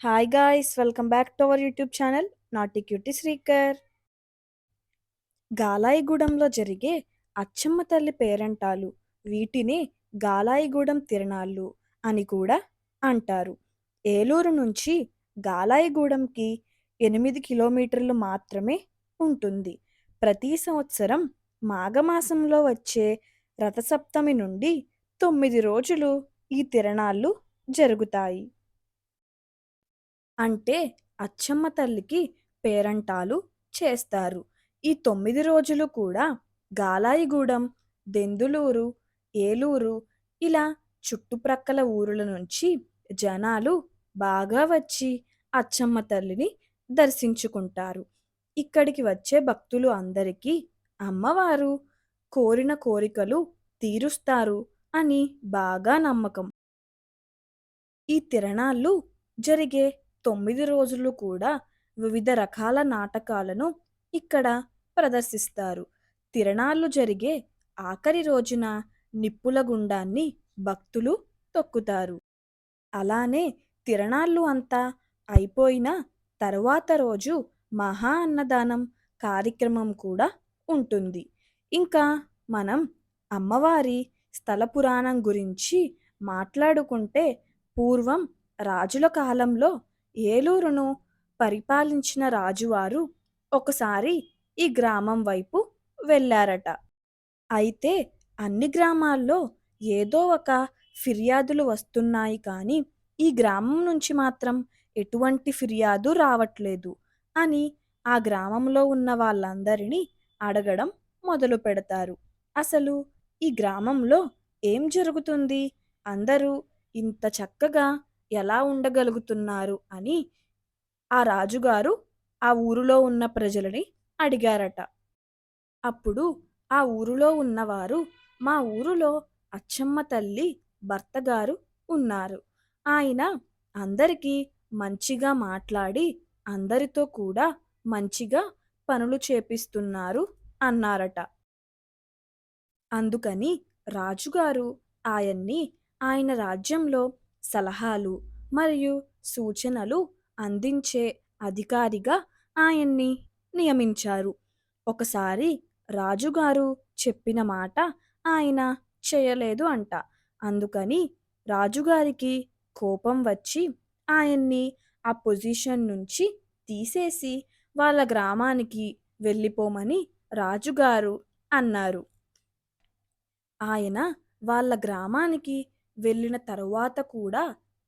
Hi guys welcome back to our YouTube channel naughty cutie Srikar గాలాయిగూడెంలో జరిగే అచ్చమ్మ తల్లి పేరంటాలు వీటిని గాలాయిగూడెం తిరణాళ్ళు అని కూడా అంటారు. ఏలూరు నుంచి గాలాయిగూడెంకి ఎనిమిది కిలోమీటర్లు మాత్రమే ఉంటుంది. ప్రతి సంవత్సరం మాఘమాసంలో వచ్చే రథసప్తమి నుండి తొమ్మిది రోజులు ఈ తిరణాళ్ళు జరుగుతాయి. అంటే అచ్చమ్మ తల్లికి పేరంటాలు చేస్తారు. ఈ తొమ్మిది రోజులు కూడా గాలాయిగూడెం దెందులూరు ఏలూరు ఇలా చుట్టుప్రక్కల ఊరుల నుంచి జనాలు బాగా వచ్చి అచ్చమ్మ తల్లిని దర్శించుకుంటారు. ఇక్కడికి వచ్చే భక్తులు అందరికీ అమ్మవారు కోరిన కోరికలు తీరుస్తారు అని బాగా నమ్మకం. ఈ తిరణాలు జరిగే తొమ్మిది రోజులు కూడా వివిధ రకాల నాటకాలను ఇక్కడ ప్రదర్శిస్తారు. తిరణాళ్ళు జరిగే ఆఖరి రోజున నిప్పుల గుండాన్ని భక్తులు తొక్కుతారు. అలానే తిరణాళ్ళు అంతా అయిపోయిన తరువాత రోజు మహా అన్నదానం కార్యక్రమం కూడా ఉంటుంది. ఇంకా మనం అమ్మవారి స్థల పురాణం గురించి మాట్లాడుకుంటే పూర్వం రాజుల కాలంలో ఏలూరును పరిపాలించిన రాజువారు ఒకసారి ఈ గ్రామం వైపు వెళ్ళారట. అయితే అన్ని గ్రామాల్లో ఏదో ఒక ఫిర్యాదులు వస్తున్నాయి కానీ ఈ గ్రామం నుంచి మాత్రం ఎటువంటి ఫిర్యాదు రావట్లేదు అని ఆ గ్రామంలో ఉన్న వాళ్ళందరినీ అడగడం మొదలు పెడతారు. అసలు ఈ గ్రామంలో ఏం జరుగుతుంది? అందరూ ఇంత చక్కగా ఎలా ఉండగలుగుతున్నారు అని ఆ రాజుగారు ఆ ఊరిలో ఉన్న ప్రజలని అడిగారట. అప్పుడు ఆ ఊరిలో ఉన్నవారు మా ఊరిలో అచ్చమ్మ తల్లి భర్తగారు ఉన్నారు. ఆయన అందరికీ మంచిగా మాట్లాడి అందరితో కూడా మంచిగా పనులు చేపిస్తున్నారు అన్నారట. అందుకని రాజుగారు ఆయన్ని ఆయన రాజ్యంలో సలహాలు మరియు సూచనలు అందించే అధికారిగా ఆయన్ని నియమించారు. ఒకసారి రాజుగారు చెప్పిన మాట ఆయన చేయలేదు అంట. అందుకని రాజుగారికి కోపం వచ్చి ఆయన్ని ఆ పొజిషన్ నుంచి తీసేసి వాళ్ళ గ్రామానికి వెళ్ళిపోమని రాజుగారు అన్నారు. ఆయన వాళ్ళ గ్రామానికి వెళ్ళిన తరువాత కూడా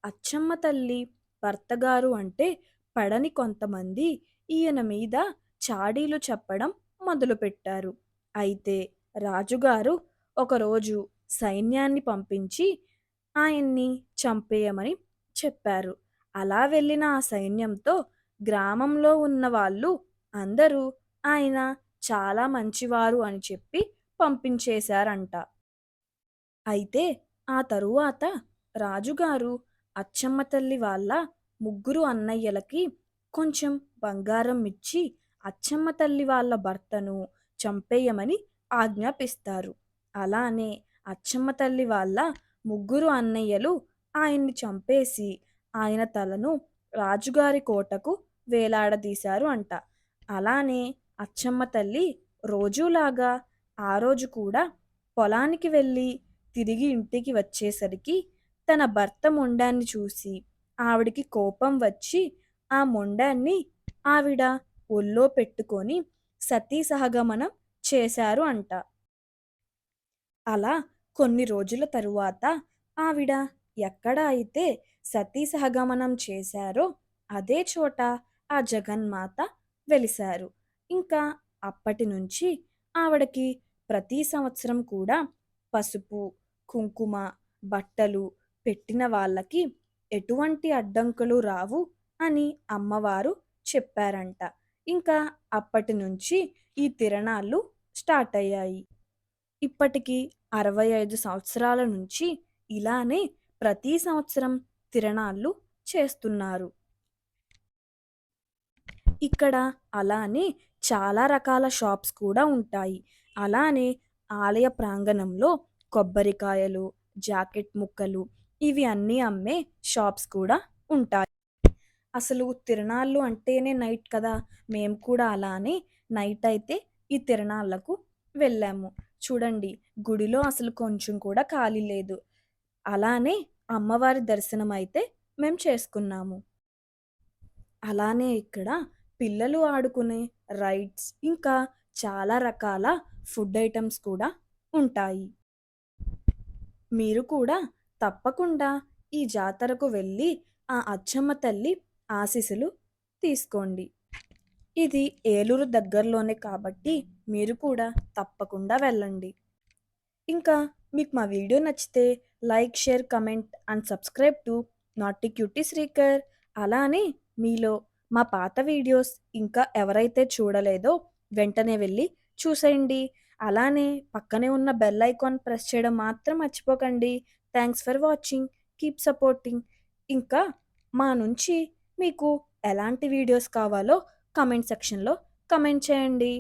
అచ్చమ్మ తల్లి భర్తగారు అంటే పడని కొంతమంది ఈయన మీద చాడీలు చెప్పడం మొదలుపెట్టారు అయితే రాజుగారు ఒకరోజు సైన్యాన్ని పంపించి ఆయన్ని చంపేయమని చెప్పారు. అలా వెళ్ళిన ఆ సైన్యంతో గ్రామంలో ఉన్న వాళ్ళు అందరూ ఆయన చాలా మంచివారు అని చెప్పి పంపించేశారంట. అయితే ఆ తరువాత రాజుగారు అచ్చమ్మ తల్లి వాళ్ళ ముగ్గురు అన్నయ్యలకి కొంచెం బంగారం ఇచ్చి అచ్చమ్మ తల్లి వాళ్ళ భర్తను చంపేయమని ఆజ్ఞాపిస్తారు. అలానే అచ్చమ్మ తల్లి వాళ్ళ ముగ్గురు అన్నయ్యలు ఆయన్ని చంపేసి ఆయన తలను రాజుగారి కోటకు వేలాడదీశారు అంట. అలానే అచ్చమ్మ తల్లి రోజులాగా ఆ రోజు కూడా పొలానికి వెళ్ళి తిరిగి ఇంటికి వచ్చేసరికి తన భర్త మొండాన్ని చూసి ఆవిడికి కోపం వచ్చి ఆ మొండాన్ని ఆవిడ ఒళ్ళో పెట్టుకొని సతీ సహగమనం చేశారు అంట. అలా కొన్ని రోజుల తరువాత ఆవిడ ఎక్కడ అయితే సతీ సహగమనం చేశారో అదే చోట ఆ జగన్మాత వెలిశారు. ఇంకా అప్పటి నుంచి ఆవిడకి ప్రతి సంవత్సరం కూడా పసుపు కుంకుమ బట్టలు పెట్టిన వాళ్ళకి ఎటువంటి అడ్డంకులు రావు అని అమ్మవారు చెప్పారంట. ఇంకా అప్పటి నుంచి ఈ తిరణాలు స్టార్ట్ అయ్యాయి. ఇప్పటికి అరవై ఐదు సంవత్సరాల నుంచి ఇలానే ప్రతి సంవత్సరం తిరణాళ్ళు చేస్తున్నారు. ఇక్కడ అలానే చాలా రకాల షాప్స్ కూడా ఉంటాయి. అలానే ఆలయ ప్రాంగణంలో కొబ్బరికాయలు జాకెట్ ముక్కలు ఇవి అన్నీ అమ్మే షాప్స్ కూడా ఉంటాయి అసలు తిరణాళ్ళు అంటేనే నైట్ కదా! మేము కూడా అలానే నైట్ అయితే ఈ తిరణాళ్ళకు వెళ్ళాము. చూడండి గుడిలో అసలు కొంచెం కూడా ఖాళీ లేదు. అలానే అమ్మవారి దర్శనం అయితే మేము చేసుకున్నాము. అలానే ఇక్కడ పిల్లలు ఆడుకునే రైడ్స్ ఇంకా చాలా రకాల ఫుడ్ ఐటమ్స్ కూడా ఉంటాయి. మీరు కూడా తప్పకుండా ఈ జాతరకు వెళ్ళి ఆ అచ్చమ్మ తల్లి ఆశీస్సులు తీసుకోండి. ఇది ఏలూరు దగ్గరలోనే కాబట్టి మీరు కూడా తప్పకుండా వెళ్ళండి. ఇంకా మీకు మా వీడియో నచ్చితే like, share, comment and subscribe to naughty cutie Srikar. అలానే మీలో మా పాత వీడియోస్ ఇంకా ఎవరైతే చూడలేదో వెంటనే వెళ్ళి చూసేయండి. అలానే పక్కనే ఉన్న బెల్ ఐకాన్ ప్రెస్ చేయడం మాత్రం మర్చిపోకండి. Thanks for watching. Keep supporting. ఇంకా మా నుంచి మీకు ఎలాంటి వీడియోస్ కావాలో కమెంట్ సెక్షన్‌లో కమెంట్ చేయండి.